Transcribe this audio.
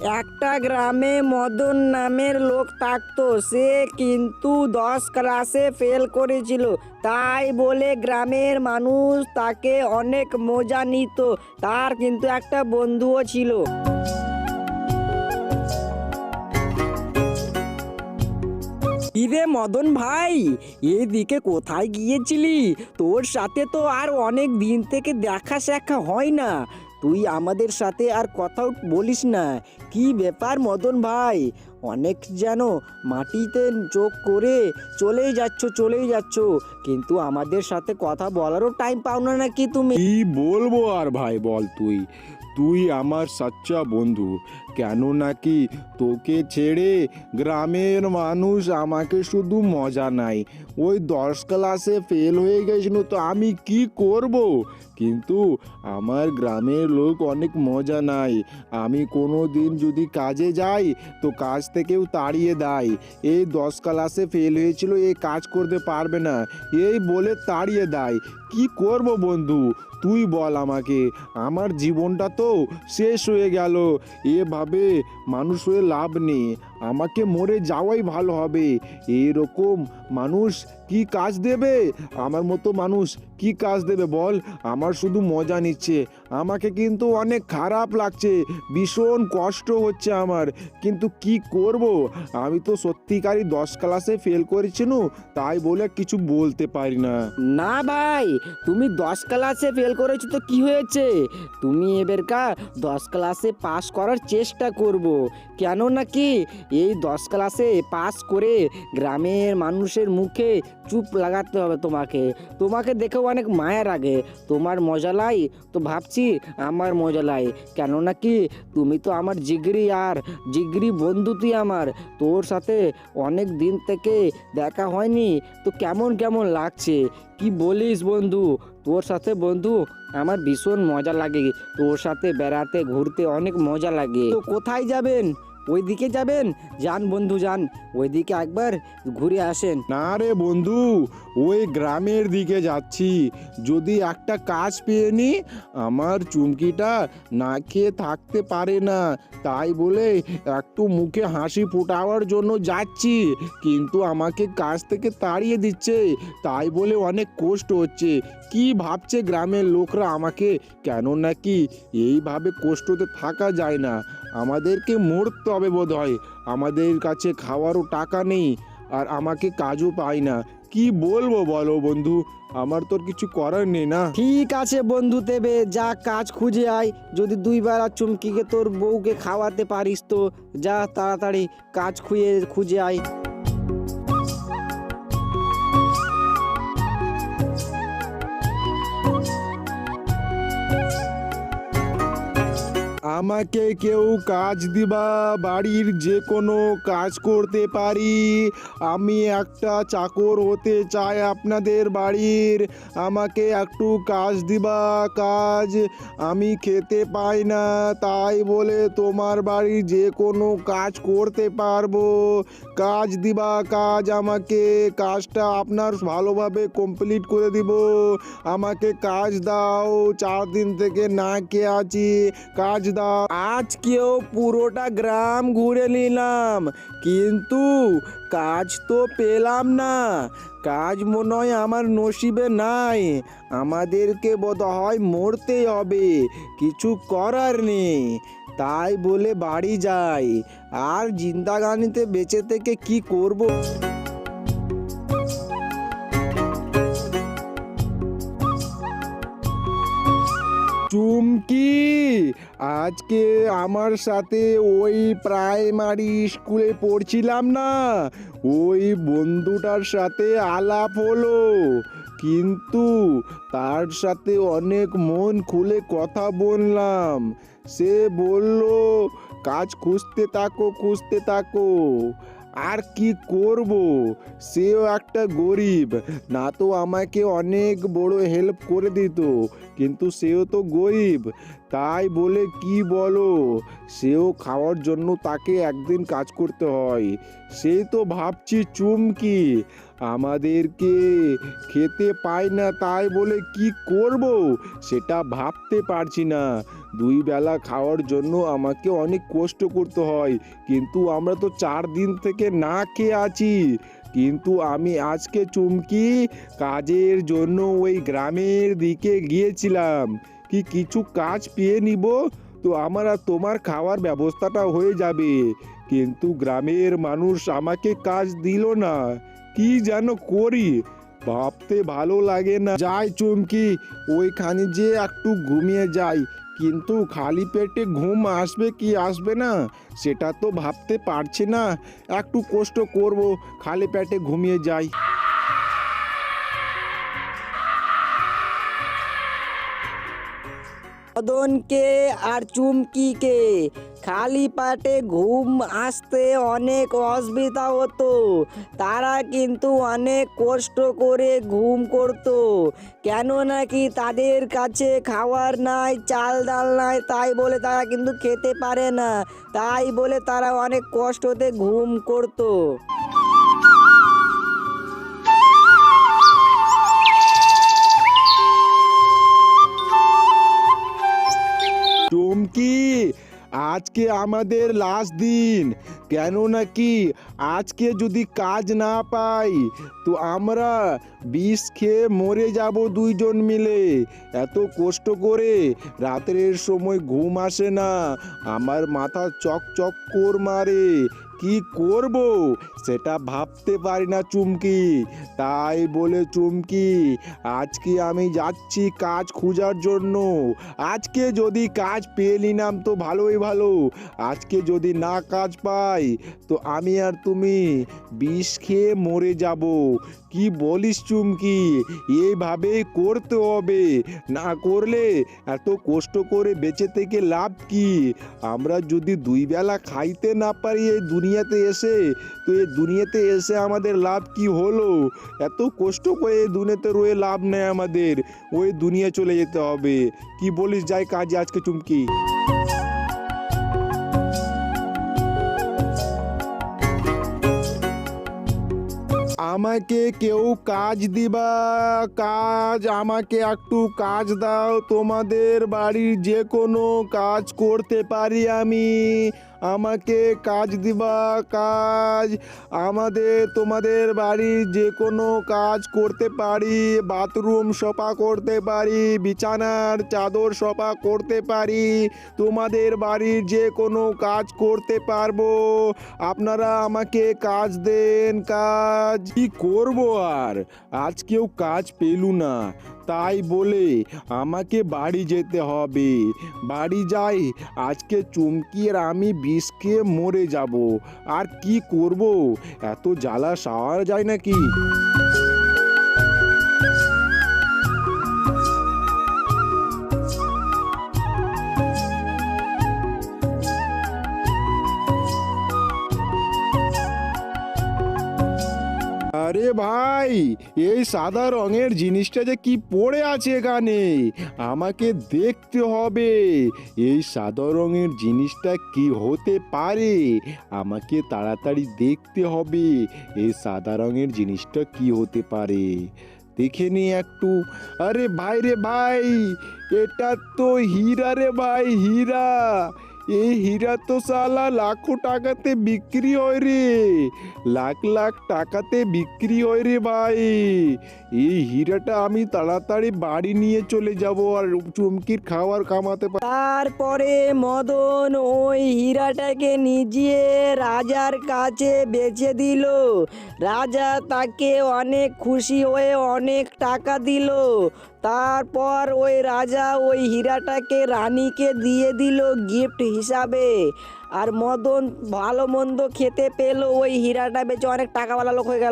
একটা গ্রামে মদন নামের লোক থাকতো। সে কিন্তু দশ ক্লাসে ফেল করেছিল। তাই বলে গ্রামের মানুষ তাকে অনেক মজা নিত। তার কিন্তু একটা বন্ধুও ছিল। ইরে মদন ভাই, এদিকে কোথায় গিয়েছিলি? তোর সাথে তো আর অনেক দিন থেকে দেখা সাক্ষা হয় না। তুই আমাদের সাথে আর কথাও বলিস না। কি ব্যাপার মদন ভাই? অনেক যেন মাটিতে চোখ করে চলেই যাচ্ছ চলেই যাচ্ছ। কিন্তু আমাদের সাথে কথা বলারও টাইম পাও না নাকি তুমি? বলব আর ভাই বল তুই? তুই আমার সাচ্চা বন্ধু। কেন নাকি তোকে ছেড়ে গ্রামের মানুষ আমাকে শুধু মজা নাই? ওই দশ ক্লাসে ফেল হয়ে গেছিল তো আমি কি করব? কিন্তু আমার গ্রামের লোক অনেক মজা নাই। আমি কোনো দিন যদি কাজে যাই, তো কাজ থেকেও তাড়িয়ে দেয়। এই দশ ক্লাসে ফেল হয়েছিল এই কাজ করতে পারবে না। এই বলে তাড়িয়ে দেয়। কি করব বন্ধু? তুই বল আমাকে। আমার জীবনটা তো শেষ হয়ে গেল। এভাবে মানুষ হয়ে লাভ নেই। আমাকে মরে যাওয়াই ভালো হবে। এরকম মানুষ কি কাজ দেবে? আমার মতো মানুষ কি কাজ দেবে বল? আমার শুধু মজা নিচ্ছে। আমাকে কিন্তু অনেক খারাপ লাগছে। ভীষণ কষ্ট হচ্ছে আমার। কিন্তু কি করব? আমি তো সত্যিকারই দশ ক্লাসে ফেল করেছি নু, তাই বলে কিছু বলতে পারি না। না ভাই তুমি দশ ক্লাসে ফেল করেছ তো কি হয়েছে? তুমি এবারকা দশ ক্লাসে পাস করার চেষ্টা করব। কেন নাকি এই দশ ক্লাসে পাস করে গ্রামের মানুষের মুখে চুপ লাগাতে হবে তোমাকে। তোমাকে দেখেও অনেক মায়া লাগে। তোমার মজা লাই? তো ভাবছি আমার মজা লাই। কেন নাকি তুমি তো আমার জিগরি আর জিগরি বন্ধু তুই আমার। তোর সাথে অনেক দিন থেকে দেখা হয়নি। তো কেমন কেমন লাগছে? কি বলিস বন্ধু? তোর সাথে বন্ধু আমার ভীষণ মজা লাগে। তোর সাথে বেড়াতে, ঘুরতে অনেক মজা লাগে। তো কোথায় যাবেন? ওইদিকে যাবেন? যান বন্ধু, যান। ওই দিকে একবার ঘুরে আসেন। না রে বন্ধু, ওই গ্রামের দিকে যাচ্ছি। যদি একটা কাজ পেয়ে নি, আমার চুমকিটা না খেয়ে থাকতে পারে না। তাই বলে একটু মুখে হাসি ফোটাবার জন্য যাচ্ছি। কিন্তু আমাকে কাজ থেকে তাড়িয়ে দিচ্ছে। তাই বলে অনেক কষ্ট হচ্ছে। কি ভাবছে গ্রামের লোকরা আমাকে? কেন নাকি এইভাবে কষ্টতে থাকা যায় না? আমাদেরকে মরতে হবে বোধ হয় আমাদের কাছে খাওয়ারও টাকা নেই, আর আমাকে কাজও পাই না। কি বলব বলো বন্ধু? আমার তোর কিছু করার নেই না? ঠিক আছে বন্ধু দেবে যা কাজ খুঁজে আয়। যদি দুইবার আর চুমকিকে তোর বউকে খাওয়াতে পারিস তো, যা তাড়াতাড়ি কাজ খুঁজে খুঁজে আয়। আমাকে কেউ কাজ দিবা, বাড়ির যে কোনো কাজ করতে পারি। আমি একটা চাকর হতে চাই আপনাদের বাড়ির। আমাকে একটু কাজ দিবা, কাজ আমি খেতে পাই না, তাই বলে তোমার বাড়ির যে কোনো কাজ করতে পারব। কাজ দিবা, কাজ আমাকে কাজটা আপনার ভালোভাবে কমপ্লিট করে দিব। আমাকে কাজ দাও, চার দিন থেকে না খেয়ে আছি। কাজ দাও। আজকেও পুরোটা গ্রাম ঘুরে নিলাম, কিন্তু কাজ তো পেলাম না। কাজ মনে হয় আমার নসিবে নাই, আমাদেরকে বোধ হয় মরতেই হবে, কিছু করার নেই। তাই বলে বাড়ি যাই, আর জিন্দাগানিতে বেঁচে থেকে কি করব? চুমকি আজকে আমার সাথে ওই প্রাইমারি স্কুলে পড়ছিলাম না। ওই বন্ধুটার সাথে আলাপ হলো। কিন্তু তার সাথে অনেক মন খুলে কথা বললাম। সে বলল, কাজ খুঁজতে থাকো খুঁজতে থাকো। আর কি করব? সেও একটা গরিব। না তো আমাকে অনেক বড় হেল্প করে দিত, কিন্তু সেও তো গরিব। তাই বলে কি বলো? সেও খাওয়ার জন্য তাকে একদিন কাজ করতে হয়। সেই তো ভাবছি চুমকি। আমাদেরকে খেতে পায় না তাই বলে কি করব সেটা ভাবতে পারছি না। দুই বেলা খাওয়ার জন্য আমাকে অনেক কষ্ট করতে হয়, কিন্তু আমরা তো চার দিন থেকে না খেয়ে আছি। কিন্তু আমি আজকে চুমকি কাজের জন্য ওই গ্রামের দিকে গিয়েছিলাম। কি কিছু কাজ পেয়ে নিব? তো আমার আর তোমার খাওয়ার ব্যবস্থাটা হয়ে যাবে। কিন্তু গ্রামের মানুষ আমাকে কাজ দিল না। কি যেন করি? ভাবতে ভালো লাগে না। যাই চুমকি, ওইখানে যে একটু ঘুমিয়ে যাই। কিন্তু খালি পেটে ঘুম আসবে কি আসবে না, সেটা তো ভাবতে পারছি না। একটু কষ্ট করব, খালি পেটে ঘুমিয়ে যাই। মদনকে আর চুমকিকে। খালি পাটে ঘুম আসতে অনেক অসুবিধা হতো। তারা কিন্তু অনেক কষ্ট করে ঘুম করতো। কেন নাকি তাদের কাছে খাওয়ার নাই, চাল ডাল নাই, তাই বলে তারা কিন্তু খেতে পারে না। তাই বলে তারা অনেক কষ্টতে ঘুম করতো। আজকে আমাদের লাস্ট দিন। কেন নাকি আজকে যদি কাজ না পাই, তো আমরা বিষ খেয়ে মরে যাব দুইজন মিলে। এত কষ্ট করে রাতের সময় ঘুম আসে না। আমার মাথা চক চক কোর মারে। কি করব? সেটা ভাবতে পারি না চুমকি। তাই বলে, চুমকি, আজকে আমি যাচ্ছি কাজ খোঁজার জন্য। আজকে যদি কাজ পেয়ে নিলাম তো ভালোই ভালো। আজকে যদি না কাজ পাই, তো আমি আর তুমি বিষ খেয়ে মরে যাব। কি বলিস চুমকি এইভাবে করতে হবে। না করলে এত কষ্ট করে বেঁচে থেকে লাভ কি? আমরা যদি দুই বেলা খাইতে না পারি এই দুনিয়াতে এসে, তো এই দুনিয়াতে এসে আমাদের লাভ কি হলো? এত কষ্ট করে এই দুনিয়াতে রয়ে লাভ নেই আমাদের। ওই দুনিয়া চলে যেতে হবে। কি বলিস যাই কাজে আজকে চুমকি? আমাকে কেউ কাজ দিবা, কাজ আমাকে একটু কাজ দাও। তোমাদের বাড়ির যে কোনো কাজ করতে পারি আমি। আমাকে কাজ দিবা কাজ। আমাদের, তোমাদের বাড়ির যে কোনো কাজ করতে পারি, বাথরুম সফা করতে পারি, বিছানার চাদর সফা করতে পারি, তোমাদের বাড়ির যে কোনো কাজ করতে পারব। আপনারা আমাকে কাজ দেন, কাজ। কি করব আর? আজকেও কাজ পেলু না। তাই বলে আমাকে বাড়ি যেতে হবে। বাড়ি যাই, আজকে চুমকি আর আমি বিষ খেয়ে মরে যাব। আর কি করব? এত জ্বালা সাওয়া যায় নাকি? ভাই, এই সাদা রঙের জিনিসটা যে কি পড়ে আছে এখানে? আমাকে দেখতে হবে। এই সাদা রঙের জিনিসটা কি হতে পারে? আমাকে তাড়াতাড়ি দেখতে হবে। এই সাদা রঙের জিনিসটা কি হতে পারে? দেখে নি একটু। আরে ভাই রে ভাই, এটা তো হীরা রে ভাই, হীরা। এই হীরা তো সালা লাখো টাকাতে বিক্রি হয় রে। লাখ লাখ টাকাতে বিক্রি হয় রে ভাই। এই হীরাটা আমি তাড়াতাড়ি বাড়ি নিয়ে চলে যাব আর চুমকির খাওয়ার কামাতে পার তারপরে মদন ওই হীরাটাকে নিজে রাজার কাছে বেচে দিল। রাজা তাকে অনেক খুশি হয়ে অনেক টাকা দিল। তারপর ওই রাজা ওই হীরাটাকে, রানীকে দিয়ে দিল গিফট হিসাবে। আর মদন ভালো মন্দ খেতে পেল, ওই হীরাটা বেচে অনেক টাকাওয়ালা লোক হয়ে গেল।